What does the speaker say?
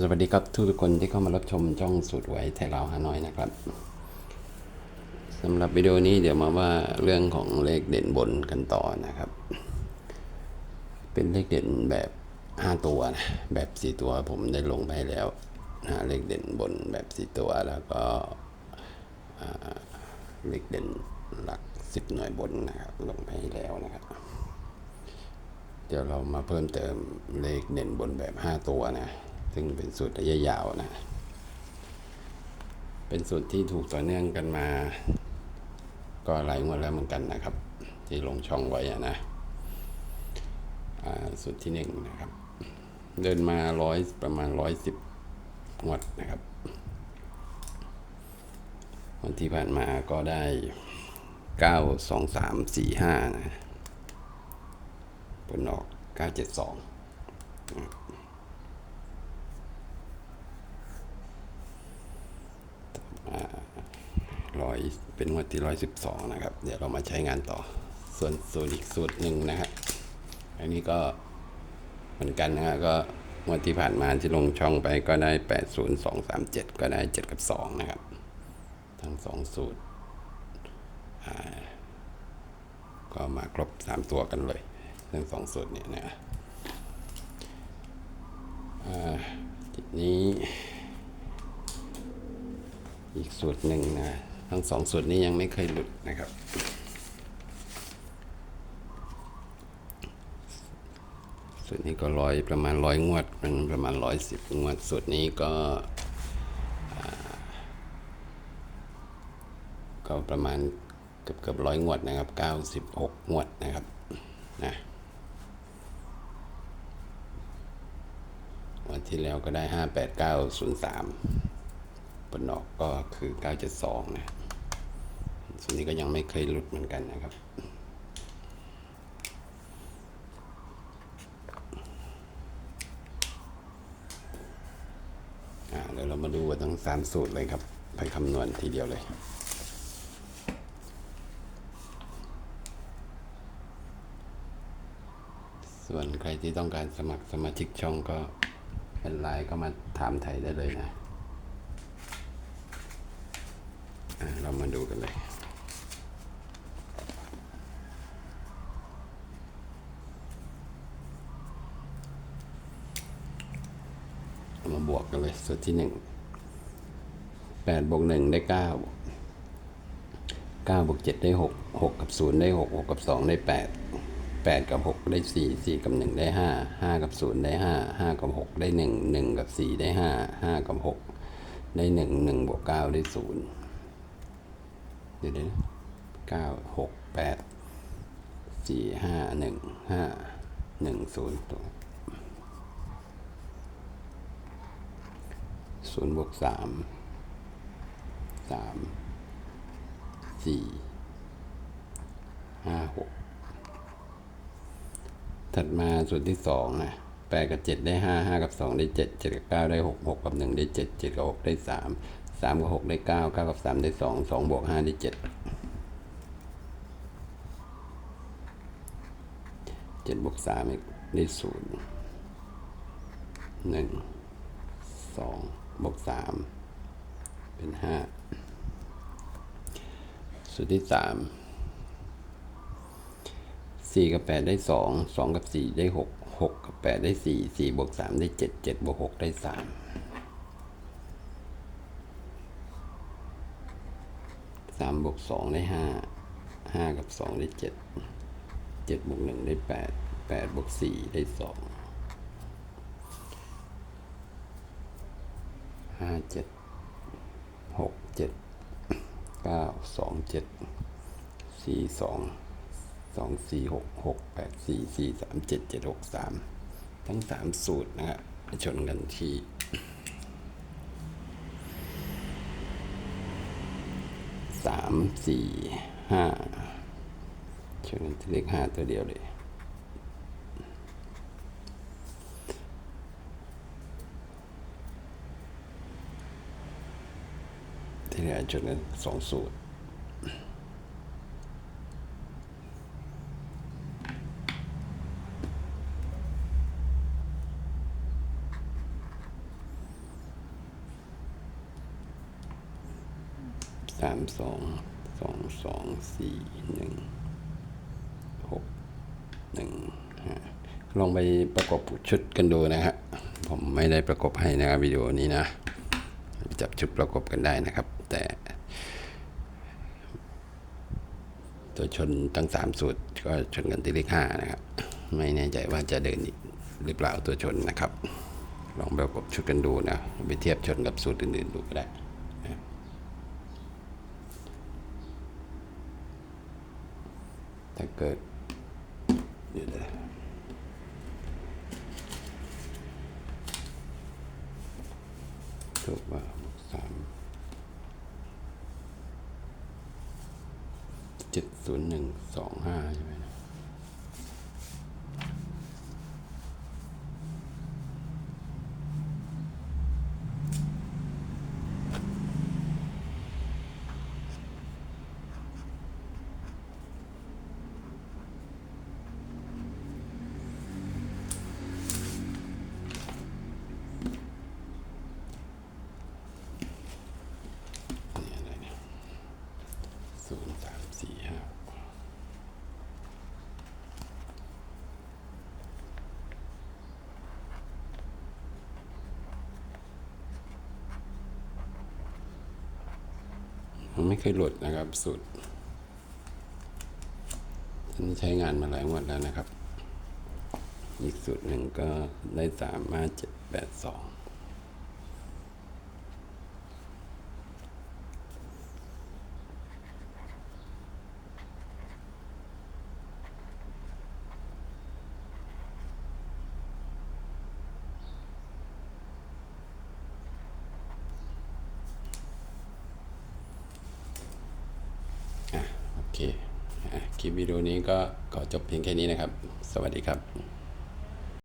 สวัสดีครับทุกคนที่เข้ามารับชมช่องสูตรไว้ไทยลาวฮานอยนะครับสำหรับวิดีโอนี้เดี๋ยวมาว่าเรื่องของเลขเด่นบนกันต่อนะครับ เป็นเลขเด่นแบบ 5 ตัวนะแบบ 4 ตัวผมได้ลงไปแล้วนะเลขเด่นบนแบบ 4 ตัวแล้วก็เลขเด่นหลัก 10 หน่วยบนนะครับลงไปแล้วนะครับเดี๋ยวเรามาเพิ่มเติมเลขเด่นบนแบบ 5 ตัวนะ ซึ่งเป็นสูตรระยะยาวนะ เป็นสูตรที่ถูกต่อเนื่องกันมา ก็หลายงวดแล้วเหมือนกันนะครับ ที่ลงช่องไว้นะสูตรที่หนึ่งนะครับ เดินมาร้อยประมาณร้อยสิบงวดนะครับวันที่ผ่านมาก็ได้เก้าสองสามสี่ห้านะผลออกเก้าเจ็ดสอง ร้ อยเป็นงวดที่ร้อยสิบสองนะครับ เดี๋ยวเรามาใช้งานต่อ ส่วนสูตรอีกสูตรหนึ่งนะครับ อันนี้ก็เหมือนกันนะฮะก็งวดที่ผ่านมาที่ลงช่องไปก็ได้แปดศูนย์สองสามเจ็ดก็ได้เจ็ดกับสองนะครับ ทั้งสองสูตรก็มาครบสามตัวกันเลยทั้งสองสูตรเนี่ยนะอ่านี้ อีกสูตรหนึ่งนะ ทั้งสองสูตรนี้ยังไม่เคยหลุดนะครับสูตรนี้ก็ร้อยประมาณร้อยงวดเป็นประมาณร้อยสิบงวดสูตรนี้ก็ก็ประมาณเกือบเกือบร้อยงวดนะครับเก้าสิบหกงวดนะครับนะวันที่แล้วก็ได้ห้าแปดเก้าศูนย์สาม ผลออกก็คือ972นะส่วนนี้ก็ยังไม่เคยหลุดเหมือนกันนะครับ เดี๋ยวเรามาดูว่าทั้งสามสูตรเลยครับ ไปคำนวณทีเดียวเลยส่วนใครที่ต้องการสมัครสมาชิกช่องก็เป็นไลน์ก็มาถามไทยได้เลยนะ อะ เรามาดูกันเลยมาบวกกันเลยสูตรที่หนึ่งแปดบวกหนึ่งได้เก้าเก้าบวกเจ็ดได้หกหกกับศูนย์ได้หกหกกับสองได้แปดแปดกับหกได้สี่สี่กับหนึ่งได้ห้าห้ากับศูนย์ได้ห้าห้ากับหกได้หนึ่งหนึ่งกับสี่ได้ห้าห้ากับหกได้หนึ่งหนึ่งบวกเก้าได้ศูนย์ เดี๋ยวนะเก้าหกแปดสี่ห้าหนึ่งห้าหนึ่งศูนย์ตัวศูนย์บวกสามสามสี่ห้าหกถัดมาส่วนที่สองนะแปดกับเจ็ดได้ห้าห้ากับสองได้เจ็ดเจ็ดกับเก้าได้หกหกกับหนึ่งได้เจ็ดเจ็ดกับหกได้สาม สามกับหกได้เก้าเก้ากับสามได้สองสองบวกห้าได้เจ็ดเจ็ดบวกสามได้ศูนย์หนึ่งสองบวกสามเป็นห้าสูตรที่สามสี่กับแปดได้สองสองกับสี่ได้หกหกกับแปดได้สี่สี่บวกสามได้เจ็ดเจ็ดบวกหกได้สาม สามบวกสองได้ห้าห้ากับสองได้เจ็ดเจ็ดบวกหนึ่งได้แปดแปดบวกสี่ได้สองห้าเจ็ดหกเจ็ดเก้าสองเจ็ดสี่สองสองสี่หกหกแปดสี่สี่สามเจ็ดเจ็ดหกสามทั้งสามสูตรนะครับชนกันที่ สามสี่ห้าชนกันที่เลขห้าตัวเดียวเลยที่เหลือชนกันสองสูตรามสองสองสองสี่หนึ่งหกหนึ่งลองไปประกบชุดกันดูนะฮะผมไม่ได้ประกบให้นะครับวิดีโอนี้นะ จับชุดประกบกันได้นะครับ แต่ ตัวชนทั้งสามสูตรก็ชนกันที่เลขห้านะครับ ไม่แน่ใจว่าจะเดินอีกหรือเปล่าตัวชนนะครับ ลองประกบชุดกันดูนะ ไปเทียบชนกับสูตรอื่นๆดูก็ได้นะ ถ้าเกิดเดี๋ยวนะจบว่าสามเจ็ดศูนย์หนึ่งสองห้าใช่ไหมนะ นี่อะไรเนี่ยศูนย์สามสี่ห้า มันไม่เคยหลุดนะครับสูตรอันนี้ใช้งานมาหลายงวดแล้วนะครับ อีกสูตรหนึ่งก็ได้สามห้าเจ็ดแปดสอง อะโอ เคอะคลิปวิดีโอนี้ก็ขอจบเพียงแค่นี้นะครับ สวัสดีครับ